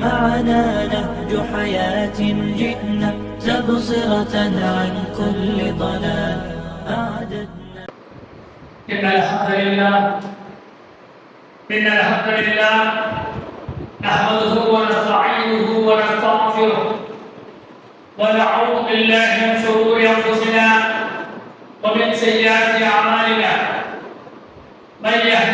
معنا نهج حياة جئنا تبصرة عن كل ضلال. أعددنا. إن الحمد لله إن الحمد لله نحمده ونستعينه ونستغفره ونعوذ بالله من شرور أنفسنا ومن سيئات أعمالنا. من يهدي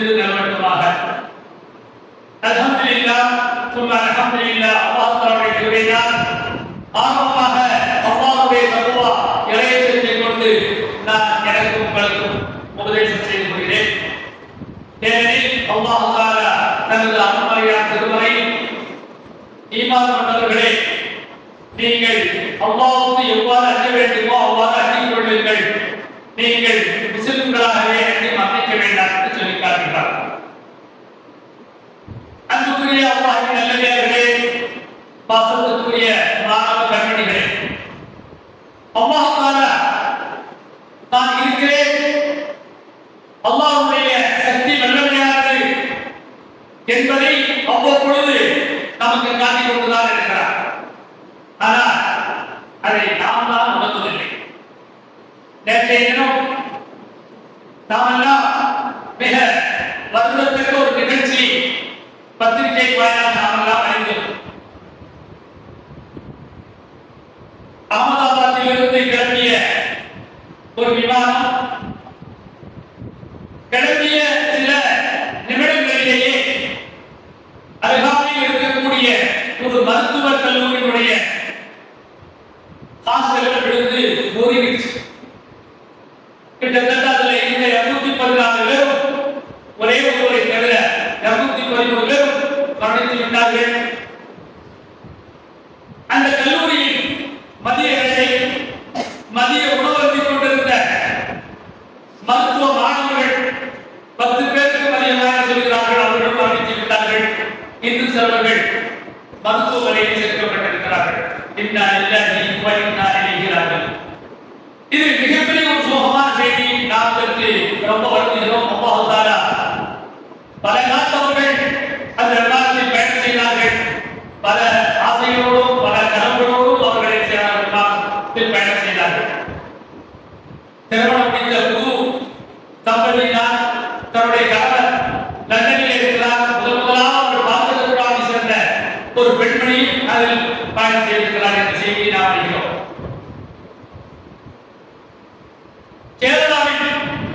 இருந்து நிலவட்டுமாக. அலமதுல்லா சும்மா அலமதுல்லா அல்லாஹ் தஆலாவுடைய கிருபையால் ஆரம்பமாக அல்லாஹ்வுடைய தக்வா இறையச்சத்தை கொண்டு நான் எனக்கு உங்களுக்கும் உபதேசம் செய்து கொள்கிறேன். ஏனெனில் அல்லாஹ் தஆலா தனது அவ்வப்பொழுது நமக்கு காட்டிக் கொண்டுதான் இருக்கிறார். ஆனால் அதை நாம் தான் உணர்வதில்லை. நேற்றைய தினம் நாமெல்லாம் மிக வருடத்திற்கு ஒரு நிகழ்ச்சி பத்திரிகை வாயிலாக நாமெல்லாம் அறிந்தோம். அகமதாபாத்திலிருந்து கிளம்பிய ஒரு விமானம் கிளம்பிய Mati.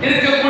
இருக்கக்கூடிய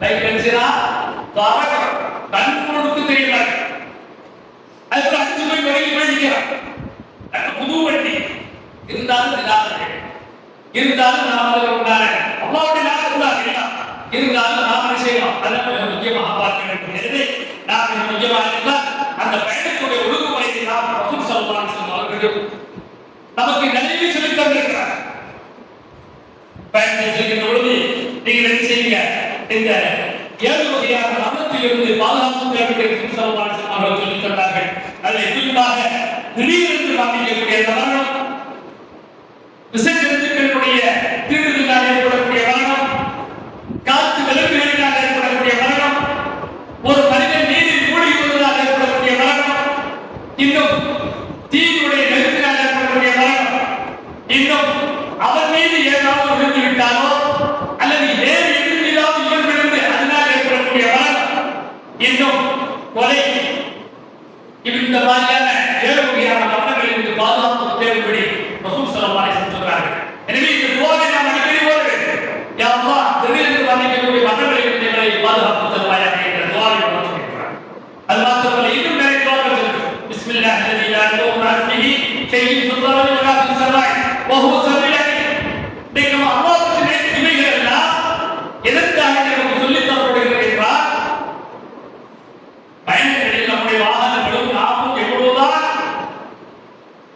லைக் கண் கொடுத்து தெரியல அதுக்கு அஞ்சு போய் விலகி வண்டி இருந்தாலும் நிதானம் இருந்தாலும் நாம் அதில் உண்டான அல்லாவுடைய நாள் உண்டாக இருந்தாலும் நாம் என்ன செய்யணும் அதை அந்த பயணத்துடைய ஒழுங்குமுறையை நாம் ரசூல் சல்மான் அவர்களும் நமக்கு நினைவு சொல்லி தந்திருக்கிறார் பயணம் செல்கின்ற பொழுது நீங்கள் இந்த ஏழுவகையான ரமத்திலிருந்து பாதுகாப்பு தேவைகளுக்கு சிவபாரசன் அவர்கள் சொல்லிச் சொன்னார்கள் அதில் குறிப்பாக திடீரென்று காமிக்கக்கூடிய தவறான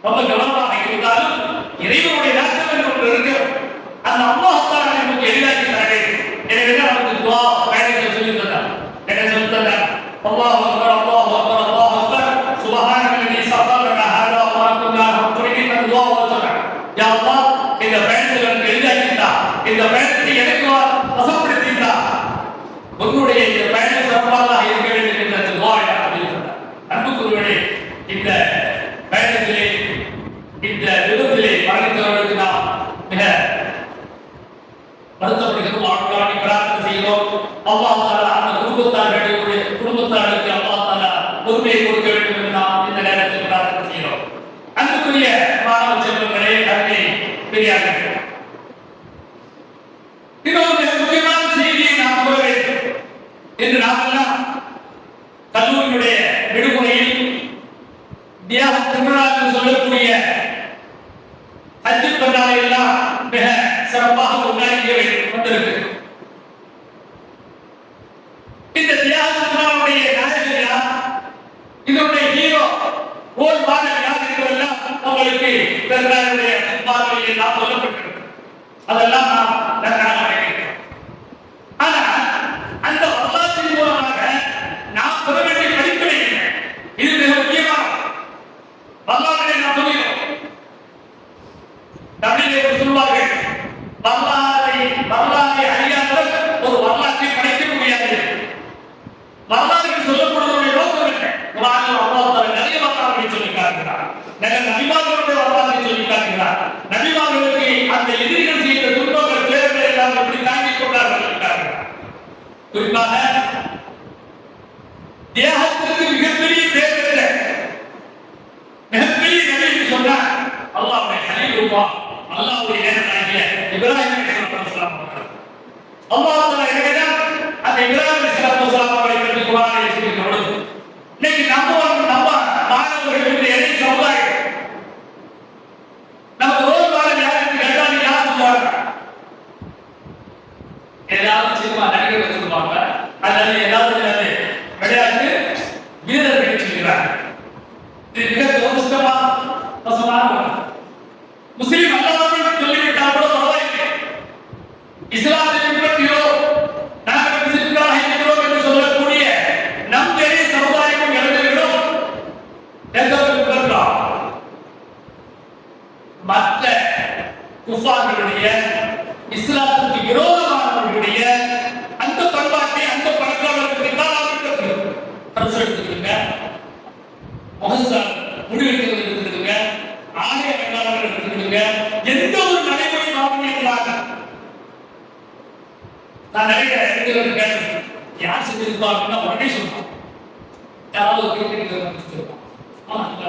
public aleluia. சொல்வார்கள். வரலாறை வரலாறை அறியாதவர் ஒரு வரலாற்றை படைக்க முடியாது. வரலாறு சொல்லப்படுவதனுடைய நோக்கம் என்ன? குரானில் அல்லாஹ் நிறைய வரலாறுகளை சொல்லி காட்டுகிறார். நிறைய நபிமார்களுடைய வரலாற்றை சொல்லி காட்டுகிறார். நபிமார்களுக்கு அந்த எதிரிகள் செய்த துன்பங்கள் குறிப்பாக ஏதாவது சினிமா நடிகை வச்சிருப்பாங்க. அல்லது ஏதாவது கொடுத்திருப்பா அப்படின்னா உடனே சொல்லுவான் யாராவது ஒரு கிரிக்கெட் வீரர் கொடுத்திருப்பான் அவன் அந்த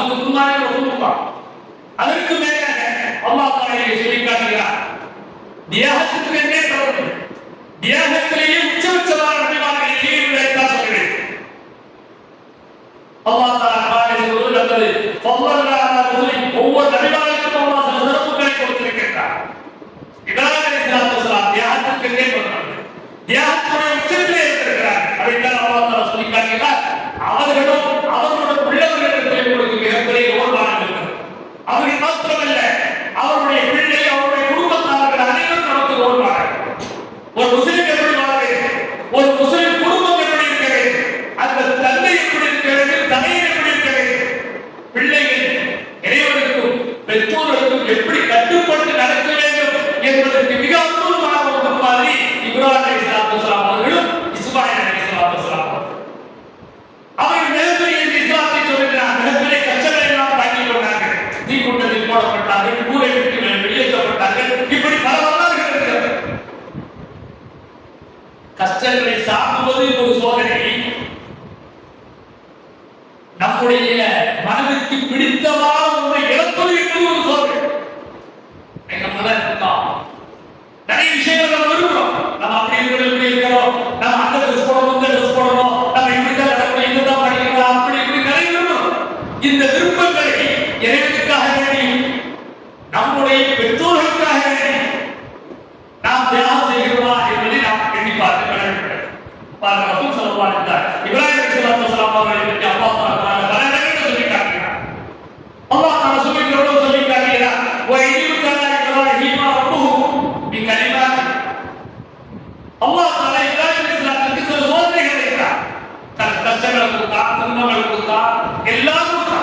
அதுக்கு முன்னாலே ரசூலுல்லா அதற்கு மேலாக அல்லாஹ் தாலா சொல்லி காட்டுகிறார் தியாகத்துக்கு என்ன தவறு தியாகத்திலேயே உச்சபட்சமான நபிமார்களை அல்லாஹ் தஆலா பாரிஸ் சொல்லுகிறது ஃபல்லல்லா அலா ஒவ்வொரு நபிமாருக்கும் அல்லாஹ் சில சிறப்புகளை கொடுத்திருக்கிறார் இப்ராஹிம் அலைஹிஸ்ஸலாத்து தியாகத்துக்கு என்ன பண்றாங்க தியாகத்துடைய உச்சத்திலே இருக்கிறார் அதைத்தான் அல்லாஹ் தஆலா சொல்லி காட்டுகிறார் அவர்களும் அவர் അവന് മാത്രമല്ല கஷ்டங்களை சாப்பிடுவது ஒரு சோதனை. நம்முடைய மனதிற்கு பிடித்தவாறு ತನ್ನ ಕಷ್ಟಗಳನ್ನು ಕೊಡ್ತಾ ತನ್ನ ಕೊಡ್ತಾ ಎಲ್ಲ ಕೊಡ್ತಾ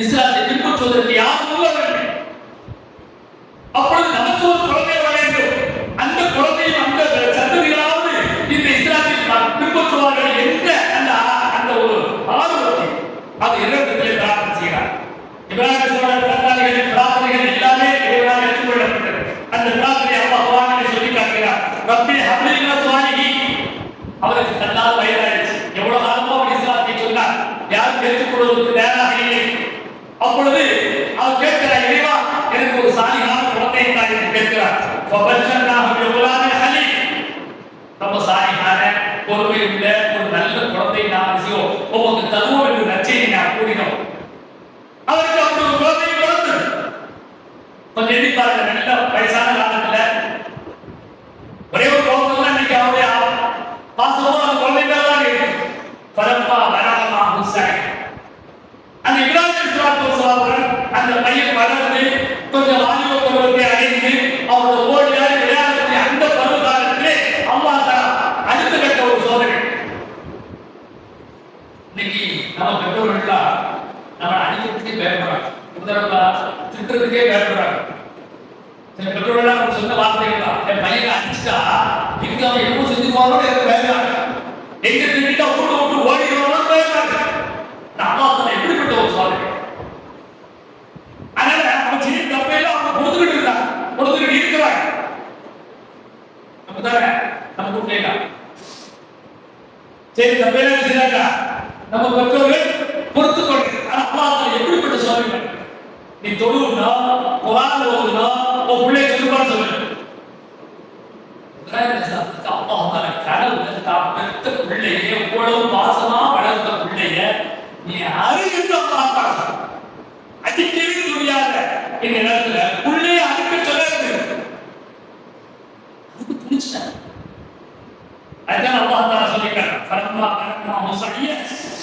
இஸ்லாத்தை பின்பற்றுவதற்கு யார் உள்ளவர்கள் அப்பொழுது நமக்கு ஒரு குழந்தை வர வேண்டும் அந்த குழந்தையும் அந்த சந்ததிகளாவது இந்த இஸ்லாத்தை ப- பின்பற்றுவார்கள் என்ற அந்த அந்த ஒரு ஆர்வத்தை அது இறைவனத்திலே பிரார்த்தனை செய்கிறார் இப்ராஹிம் சோழர் பிரார்த்தனைகள் பிரார்த்தனைகள் எல்லாமே இறைவனால் ஏற்றுக்கொள்ளப்பட்டது அந்த பிரார்த்தனை அல்லாஹ் குர்ஆனிலே சொல்லி காட்டுகிறார் ரப்பி ஹப்லி மினஸ் சாலிஹீன் அவருக்கு தன்னால் வயதாயிடுச்சு எவ்வளவு காலமோ அவர் இஸ்லாத்தை சொன்னார் யாரும் ஏற்றுக்கொள்வதற்கு தயாராக இல்லை அப்பொழுது அவர் கேட்கிறார் இறைவா எனக்கு ஒரு சாலிகான குழந்தை தாய் என்று கேட்கிறார் ஃபபஷர்னாஹு பிகுலாமின் ஹலீம் ரொம்ப சாலிகான பொறுமை உள்ள ஒரு நல்ல குழந்தை நாம் செய்வோம் உங்களுக்கு தருவோம் என்று நச்சையை நாம் கூறினோம் அவருக்கு அப்படி ஒரு குழந்தை பிறந்தது கொஞ்சம் எண்ணி பாருங்க நல்ல வயசான காலத்துல. ஒரே ஒரு குழந்தை இன்னைக்கு அவருடைய பாசமும் அந்த குழந்தை மேல தான் இருக்கு. பரப்பா வராமா ஹுசைன் அந்த இப்ராஹிம் ஸல்லல்லாஹு அலைஹி அந்த பையன் வளர்ந்து கொஞ்சம் வாலிப பருவத்தை அடைந்து அவரோட ஓடி விளையாடக்கூடிய அந்த பருவ காலத்திலே அல்லாஹ் தஆலா அடுத்த கட்ட ஒரு சோதனை. இன்னைக்கு நம்ம பெற்றோர்கள்லாம் நம்ம அடிக்கிறதுக்கே பயப்படுறாங்க. முதல்ல திட்டுறதுக்கே பயப்படுறாங்க சில பெற்றோர்கள்லாம் நம்ம சொன்ன வார்த்தைகள் தான் என் பையனை அடிச்சுட்டா எங்க அவன் எப்போ செஞ்சுக்குவானோட எனக்கு பயப்படுறாங்க எங்க திட்டா விட்டு விட்டு ஓடிடுவானோ பயப்படுறாங்க இந்த அம்மாவுக்கு எப்படிப்பட்ட ஒரு சோதனை? அதனால அவன் செய்ய தப்பையில அவங்க கொடுத்துக்கிட்டு இருந்தாங்க கொடுத்துக்கிட்டு இருக்கிறாங்க. நம்ம தானே நம்ம கூப்பிடல சரி தப்பையில செய்தாங்க நம்ம பெற்றோர்கள் பொறுத்து கொண்டு ஆனா அம்மாவுக்கு எப்படிப்பட்ட சோதனை? நீ தொழுவுனா குரான் ஓதுனா உன் பிள்ளைய சொல்லுவான்னு சொல்லு. அம்மா கனவுல தான் பெத்த பிள்ளைய இவ்வளவு பாசமா வளர்த்த பிள்ளைய நீ அருகிட்டு பார்த்தா அடிக்கவே முடியாத இந்த நேரத்துல பிள்ளைய அடிக்க சொல்லாது அதுக்கு துணிச்சிட்டேன் அதுதான் அல்லாஹ் தஆலா சொல்லிக்கிறார் ஃபலம்மா கனமா சைய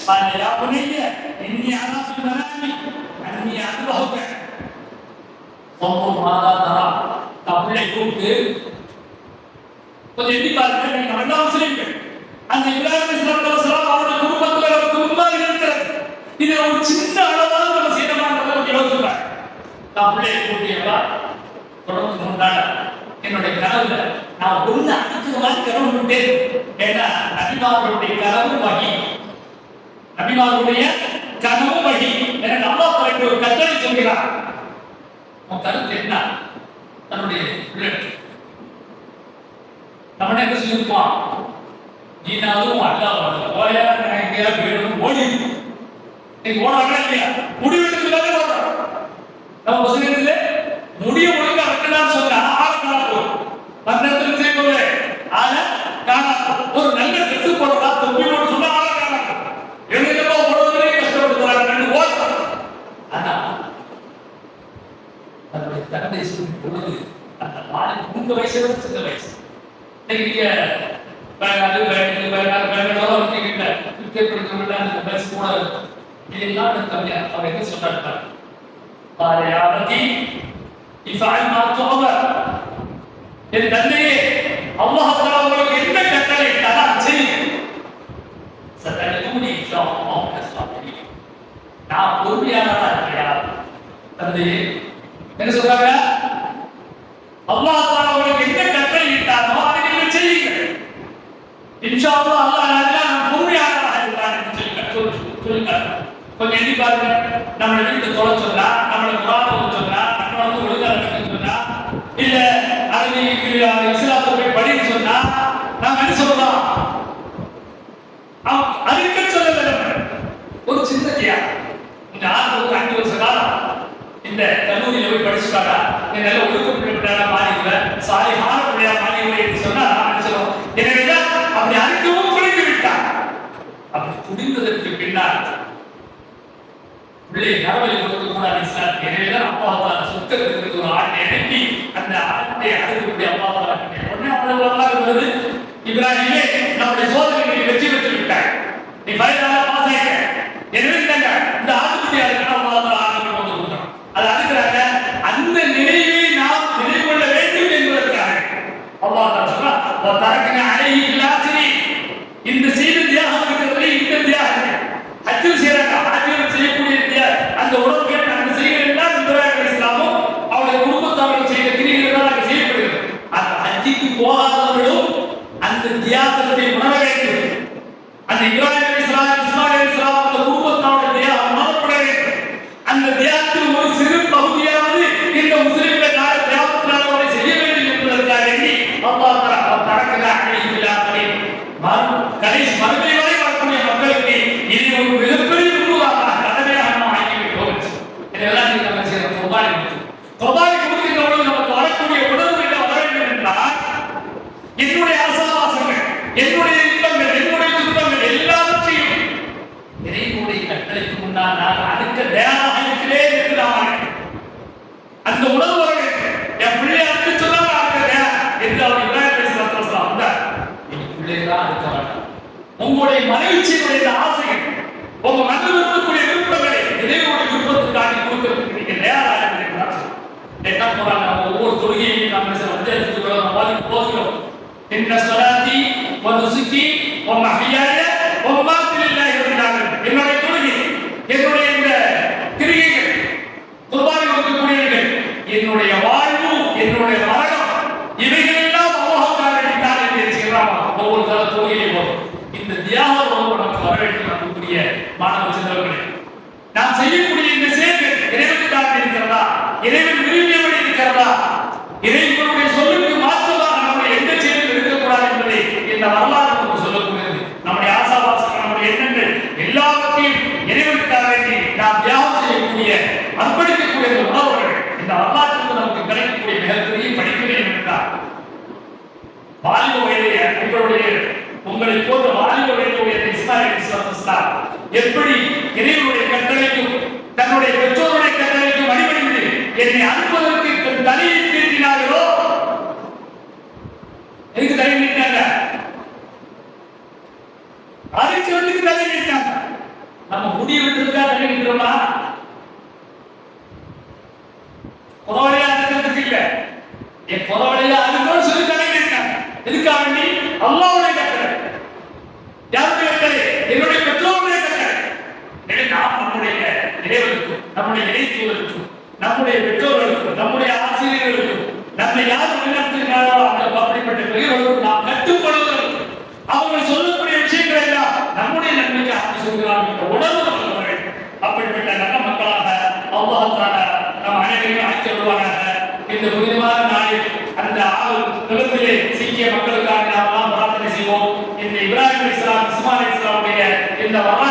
قال يا بني اني ارى في المنام اني اذبحك فانظر ماذا ترى தப்பிள்ளை கூப்பிட்டு கொஞ்சம் எண்ணி பாருங்க நீங்க நல்லா முஸ்லீம்கள் அந்த இப்ராஹிம் இஸ்லாம் அலைஹிஸ்ஸலாம் அவருடைய குடும்பத்துல ஒரு குடும்பமாக இருக்கிறது. இதை ஒரு சின்ன அளவாக நம்ம செய்யணுமான்றத கொஞ்சம் யோசிப்பாங்க பாருங்க நான் பிள்ளையை கூட்டியவா தொடர்ந்து கொண்டாட. என்னுடைய கனவுல நான் ஒண்ணு அடிக்கிற மாதிரி கனவு விட்டேன் ஏன்னா நபிமார்களுடைய கனவு வகி நபிமார்களுடைய கனவு வகி என அம்மா தலைக்கு ஒரு கட்டளை சொல்கிறார் உன் கருத்து என்ன? தன்னுடைய பிள்ளைக்கு. நம்ம என்ன சொல்லியிருப்போம் நீனாலும் அல்லாத ஓயா நான் எங்கேயா போயிடணும் ஓடி நீங்க ஓடாங்களா இல்லையா முடிவெடுத்து தானே ஓடுறோம் நம்ம முஸ்லிம்ல முடிய ஒழுங்கா வைக்கலாம்னு சொன்னா ஆள காணா போகும் பன்னெண்டு செய்யல ஆள காணா ஒரு நல்ல ட்ரெஸ் போடலாம் தொப்பி போட்டு சொன்னா ஆள காணா போகும். ஓடுவதே கஷ்டப்படுத்துறாங்க ஓடுறோம் ஆனா தன்னுடைய தந்தை சொல்லும் பொழுது அந்த மாலை மூன்று வயசுல அது பேங்க் பேங்க் பேங்க் வச்சுக்கிட்ட கிரிக்கெட் பிடிக்கவில்லை அந்த பேச கூடாது இதெல்லாம் அந்த கம்மியார் அவர் என்ன சொல்றாரு பாரு யாரதி இஃபால் மா துஅமர் என்ன சொல்றாங்க நம்மளை வீட்டு தொலை சொன்னா நம்மளை குரான் ஓத சொன்னா நம்ம வந்து ஒழுங்கா சொன்னா இல்ல அரபி இஸ்லாத்தை போய் படிக்க சொன்னா நாம என்ன சொல்லலாம் அதுக்கு சொல்லல நம்ம ஒரு சிந்தனையா? இந்த ஆறு ஒரு அஞ்சு வருஷ காலம் இந்த கல்லூரியில போய் படிச்சுட்டாரா நீ நல்ல ஒழுக்கப்பட்ட பிள்ளையா மாறிடுவ சாரி ஹார பிள்ளையா மாறிடுவ என்று சொன்னா நான் என்ன சொல்லுவோம் எனவேதான் அப்படி அறிக்கவும் புரிந்து விட்டான். அப்படி புரிந்ததற்கு பின்னால் பிள்ளை நரவலி கொடுக்க கூடாது இஸ்லாம் எனவேதான் அப்பா தாலா சொத்து ஒரு ஆட்டை அந்த ஆட்டை அனுப்பி அப்பா தாலா உடனே அவ்வளவு வரலாறு வருது. இப்ராஹிமே நம்முடைய சோதனைகளை வெற்றி பெற்று விட்டார். நீ பதினாலாம் பாஸ் எனவே இந்தாங்க இந்த ஆட்டுக்குட்டி அதுக்கு அப்பா தாலா ஆட்டை கொண்டு கொடுத்தான் அது அதுக்குறாங்க அந்த நினைவை நாம் நினைவு கொள்ள வேண்டும் என்பதற்காக அல்லாஹ் தாலா சொல்றா தரக்கின அலைஹி பிலாசிரி இந்த செய்த தியாகம் இருக்கிறதுல இந்த தியாகம் ஹஜ்ஜில் செய்யறாங்க ஹஜ்ஜில் செய்யக்கூடிய தியா- அந்த உறவுகள் நாங்கள் செய்கிற எல்லாம் இப்ராஹிம் அலைஹிஸ்ஸலாமும் அவருடைய குடும்பத்தார்கள் செய்த கிரிகள் தான் நாங்கள் செய்யப்படுகிறது அந்த ஹஜ்ஜிக்கு போகாதவர்களும் அந்த தியாகத்தை உணர வேண்டும் அந்த இப்ராஹிம் அலைஹிஸ்ஸலாம் இஸ்மாயில் அலைஹிஸ்ஸலாம் அந்த குடும்பத்தாருடைய தியாகம் உணரப்பட வேண்டும் அந்த தியாகத்தில் ஒரு சிறு பகுதியாவது இந்த முஸ்லிம்கள் நாளை தியாகத்தினால் அவரை செய்ய வேண்டும் என்பதற்காக வேண்டி அல்லாஹ் தஆலா தரக்கன அலைஹி பிலாசரி மறு கடைசி மறுமை வரை வரக்கூடிய மக்களுக்கு இது ஒரு மிகப்பெரிய உருவாக கடமையாக நாம் ஆக்கிவிட்டோம் இதெல்லாம் நீங்க நம்ம செய்யற குர்பானி குர்பானி கொடுக்கின்ற பொழுது நமக்கு வரக்கூடிய உணர்வு என்ன வர வேண்டும் என்றால் என்னுடைய ஆசாவாசங்கள் என்னுடைய இன்பங்கள் என்னுடைய துன்பங்கள் எல்லாவற்றையும் இறைவனுடைய கட்டளைக்கு முன்னால் நான் அடுக்க தயாராக இருக்கிறேன் என்று நான் அறிவேன். அந்த உணர்வு வர வேண்டும் என் பிள்ளை அடுத்து சொன்னால் நான் அடுக்க தயார் என்று அவர் இப்ராஹிம் அலைஹிஸ்ஸலாத்து வஸலாம் வந்தார் என் பிள்ளை தான் அடுக்க வேண்டாம் உங்களுடைய மகிழ்ச்சியினுடைய இந்த ஆசைகள் உங்க மனதில் இருக்கக்கூடிய விருப்பங்களை இறைவனுடைய விருப்பத்துக்காக கொடுக்கிறதுக்கு நீங்க தயாராக இருக்கிறீர்களா என்ன போறாங்க. நம்ம ஒவ்வொரு தொழுகையையும் நம்ம வந்து பாதிக்கு போகிறோம். என்ன சொலாத்தி ஒரு மாத்தில் என்னுடைய தொழுகை என்னுடைய இந்த குர்பானி கொடுக்கக்கூடியவர்கள் என்னுடைய வாழ்வு என்னுடைய மரணம் இவைகள் எல்லாம் அல்லாஹ்வுக்காக என்று ஒவ்வொரு தர போதும் இந்த தியாக நமக்கு மாணவ செல்வர்களே நாம் செய்யும் இந்த செயல்கள் இறைவனுக்காக இருக்கிறதா இறைவன் விரும்பியபடி இருக்கிறதா இறைவனுடைய சொல்லுக்கு மாற்றமாக நம்முடைய எந்த செயலும் இருக்கக்கூடாது என்பதை இந்த வரலாறு நமக்கு சொல்லக்கூடியது நம்முடைய ஆசாபாசங்கள் நம்முடைய எண்ணங்கள் எல்லாவற்றையும் இறைவனுக்காக வேண்டி நாம் தியாகம் செய்யக்கூடிய அர்ப்பணிக்கக்கூடிய இந்த உணர்வுகள் இந்த வரலாற்றிலிருந்து நமக்கு கிடைக்கக்கூடிய மிகப்பெரிய படிப்பினை என்றார் வாலிப வயதைய உங்களுடைய உங்களை போன்ற வாலிப வயதுடைய இஸ்மாயில் இஸ்லாம் எப்படி இறைவனுடைய கட்டளைக்கும் தன்னுடைய பெற்றோருடைய கட்டளைக்கும் அடிபணிந்து என்னை அனுப்புவதற்கு தன் தலையை தீர்த்தினார்களோ எதுக்கு தலை நீட்டாங்க அரிச்சவத்துக்கு தலை நீட்டாங்க நம்ம முடிய விட்டுருக்கா தலை நீட்டுறோமா புறவழியா இருக்கிறதுக்கு இல்ல. என் புறவழியா அதுக்கும் சொல்லி தலை நீட்டாங்க எதுக்காக வேண்டி? அல்லாவுடைய கட்டளை. யாருடைய கட்டளை? என்னுடைய பெற்றோருடைய கட்டளை. நாம் நம்முடைய இறைவனுக்கும் நம்முடைய இணைத்துவதற்கும் நம்முடைய பெற்றோர்களுக்கும் நம்முடைய ஆசிரியர்களுக்கும் நம்மை யார் வழிநடத்துகிறாரோ அந்த அப்படிப்பட்ட பெரியவர்களுக்கும் நாம் கட்டுப்படுவதற்கும் அவர்கள் சொல்லப்பட்ட நம்முடைய நன்மைக்காக என்ற உணர்வு நமக்கு அப்படிப்பட்ட நல்ல மக்களாக அல்லாஹ் நம் அனைவரையும் ஆக்கி வருவாராக இந்த புனிதமான நாளில் அந்த ஆள் நிலத்திலே சீக்கிய மக்களுக்காக நாம் பிரார்த்தனை செய்வோம். இந்த இப்ராஹிம் இஸ்லாம் இஸ்மாயில் இந்த வரலாறு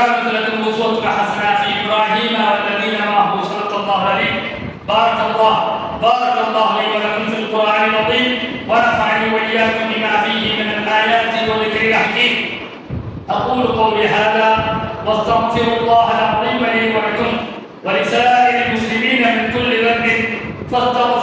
قد كانت لكم أسوة حسنة في إبراهيم والذين معه صلى الله عليه بارك الله بارك الله لي ولكم في القرآن العظيم. وإياكم بما فيه من الآيات والذكر الحكيم. أقول قولي هذا واستغفر الله العظيم لي ولكم ولسائر المسلمين من كل ذنب. فاستغفروه